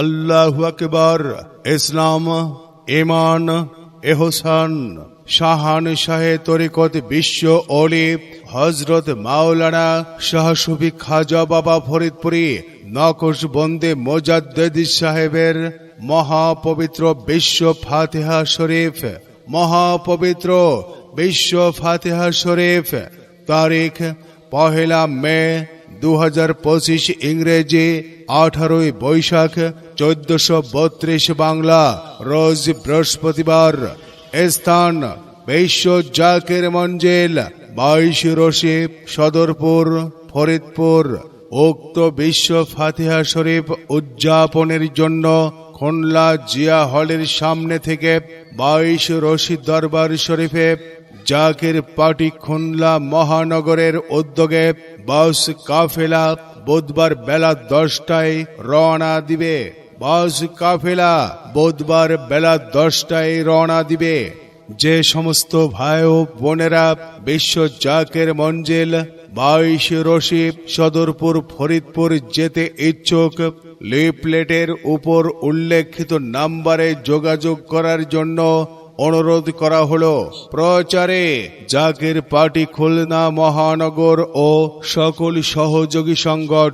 আল্লাহ আকবর, ইসলাম ইমান এহসান, শাহান শাহে তরিকত বিশ্ব অলি হজরত মাওলানা শাহ সুফি খাজা বাবা ফরিদপুরি, নকশ বন্দে মোজাদ্দেদ সাহেবের মহাপবিত্র বিশ্ব ফাতেহা শরীফ, মহাপবিত্র বিশ্ব ফাতিহা শরীফ, তারিখ পহেলা মে দু হাজার পঁচিশ ইংরেজি, আঠারোই বৈশাখ, চোদ্দশো বত্রিশ বাংলা, রোজ বৃহস্পতিবার। স্থান বিশ্ব জাকের মঞ্জিল, বাইশ রশি, সদরপুর, ফরিদপুর। উক্ত বিশ্ব ফাতিহা শরীফ উদযাপনের জন্য খুলনা জিয়া হলের সামনে থেকে বাইশ রশি দরবার শরীফে জাকির পার্টি খুলনা মহানগরের উদ্যোগে বাস কাফেলা বুধবার বেলা দশটায় রওনা দিবে। বাস কাফেলা বুধবার বেলা দশটায় রওনা দিবে। যে সমস্ত ভাই ও বোনেরা বিশ্ব জাকের মঞ্জিল, বাইশ রশিদ, সদরপুর, ফরিদপুর যেতে ইচ্ছুক, লিফলেটের উপর উল্লেখিত নাম্বারে যোগাযোগ করার জন্য অনুরোধ করা হলো প্রচারে জাগের পার্টি খুলনা মহানগর ও সকল সহযোগী সংগঠন